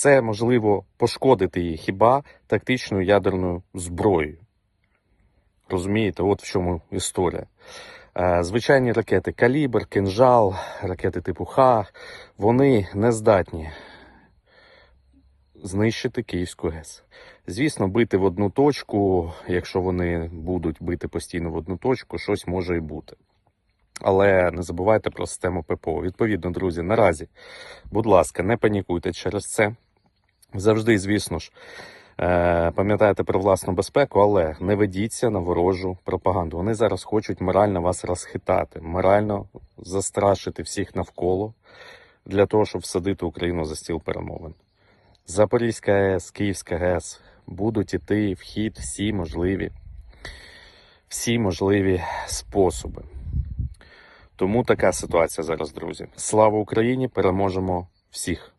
Це можливо пошкодити її хіба тактичною ядерною зброєю. Розумієте, от в чому історія. Е, Звичайні ракети Калібр, Кинжал, ракети типу Х, вони не здатні знищити Київську ГЕС. Звісно, бити в одну точку, якщо вони будуть бити постійно в одну точку, щось може і бути. Але не забувайте про систему ППО. Відповідно, друзі, наразі, будь ласка, не панікуйте через це. Завжди, звісно ж, е, пам'ятайте про власну безпеку, але не ведіться на ворожу пропаганду. Вони зараз хочуть морально вас розхитати, морально застрашити всіх навколо для того, щоб всадити Україну за стіл перемовин. Запорізька АЕС, Київська ГЕС будуть іти в хід всі можливі, всі можливі способи. Тому така ситуація зараз, друзі. Слава Україні! Переможемо всіх!